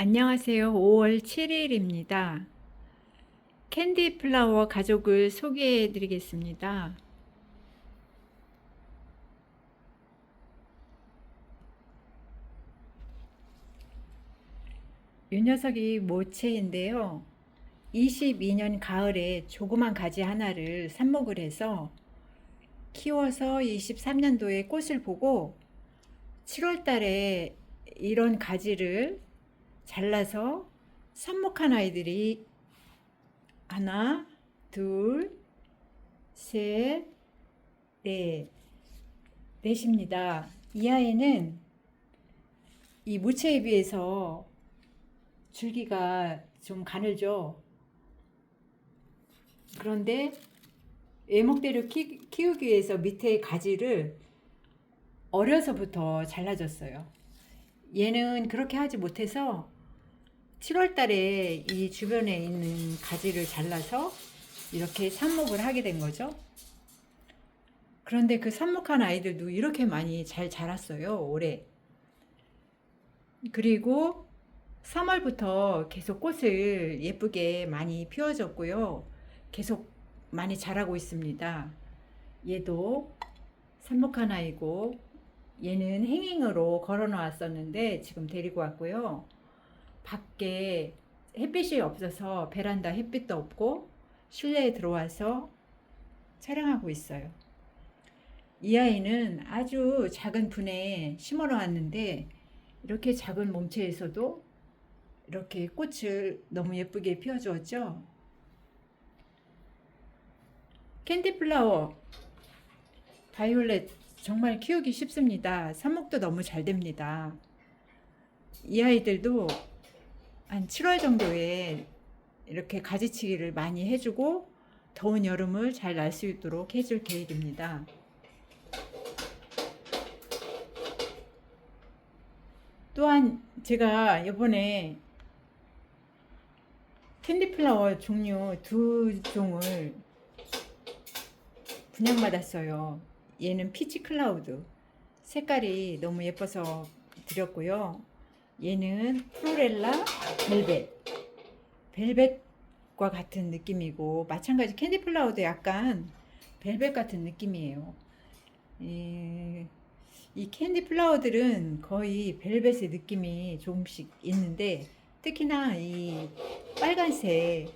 안녕하세요. 5월 7일입니다. 캔디 플라워 가족을 소개해 드리겠습니다. 이 녀석이 모체인데요. 22년 가을에 조그만 가지 하나를 삽목을 해서 키워서 23년도에 꽃을 보고 7월 달에 이런 가지를 잘라서 삽목한 아이들이 하나, 둘, 셋, 넷, 넷입니다. 이 아이는 이 무채에 비해서 줄기가 좀 가늘죠. 그런데 애목대를 키, 키우기 위해서 밑에 가지를 어려서부터 잘라줬어요. 얘는 그렇게 하지 못해서 7월 달에 이 주변에 있는 가지를 잘라서 이렇게 삽목을 하게 된 거죠. 그런데 그 삽목한 아이들도 이렇게 많이 잘 자랐어요, 올해. 그리고 3월부터 계속 꽃을 예쁘게 많이 피워줬고요. 계속 많이 자라고 있습니다. 얘도 삽목한 아이고, 얘는 행잉으로 걸어 놓았었는데 지금 데리고 왔고요. 밖에 햇빛이 없어서 베란다 햇빛도 없고 실내에 들어와서 촬영하고 있어요. 이 아이는 아주 작은 분에 심어 놓았는데 이렇게 작은 몸체에서도 이렇게 꽃을 너무 예쁘게 피워주었죠. 캔디플라워 바이올렛 정말 키우기 쉽습니다. 삽목도 너무 잘 됩니다. 이 아이들도 한 7월 정도에 이렇게 가지치기를 많이 해주고 더운 여름을 잘 날 수 있도록 해줄 계획입니다. 또한 제가 이번에 캔디플라워 종류 두 종을 분양받았어요. 얘는 피치 클라우드. 색깔이 너무 예뻐서 드렸고요. 얘는 플로렐라 벨벳. 벨벳과 같은 느낌이고 마찬가지 캔디 플라워도 약간 벨벳 같은 느낌이에요. 이, 이 캔디 플라워들은 거의 벨벳의 느낌이 조금씩 있는데 특히나 이 빨간색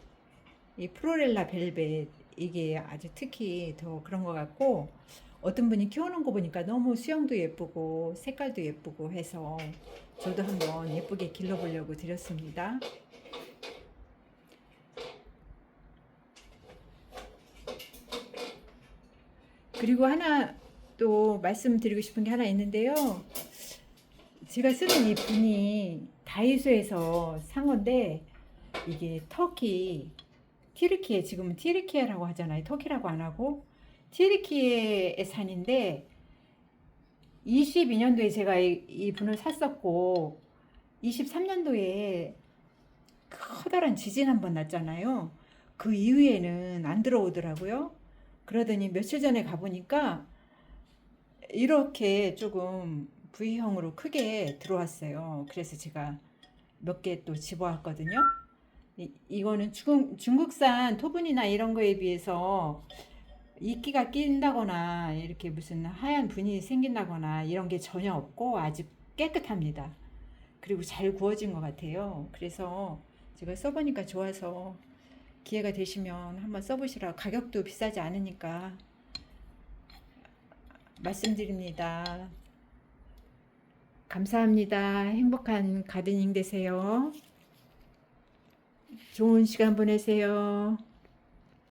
이 프로렐라 벨벳 이게 아주 특히 더 그런 것 같고 어떤 분이 키우는 거 보니까 너무 수영도 예쁘고 색깔도 예쁘고 해서 저도 한번 예쁘게 길러보려고 드렸습니다. 그리고 하나 또 말씀드리고 싶은 게 하나 있는데요. 제가 쓰는 이 분이 다이소에서 산 건데 이게 터키 티르키에 지금은 티르키에라고 하잖아요. 터키라고 안 하고 티르키의 산인데 22년도에 제가 이, 이 분을 샀었고 23년도에 커다란 지진 한 번 났잖아요. 그 이후에는 안 들어오더라고요. 그러더니 며칠 전에 가보니까 이렇게 조금 V형으로 크게 들어왔어요. 그래서 제가 몇 개 또 집어왔거든요. 이, 이거는 중국, 중국산 토분이나 이런 거에 비해서 이끼가 낀다거나 이렇게 무슨 하얀 분이 생긴다거나 이런 게 전혀 없고 아주 깨끗합니다. 그리고 잘 구워진 것 같아요. 그래서 제가 써보니까 좋아서 기회가 되시면 한번 써보시라. 가격도 비싸지 않으니까 말씀드립니다. 감사합니다. 행복한 가드닝 되세요. 좋은 시간 보내세요.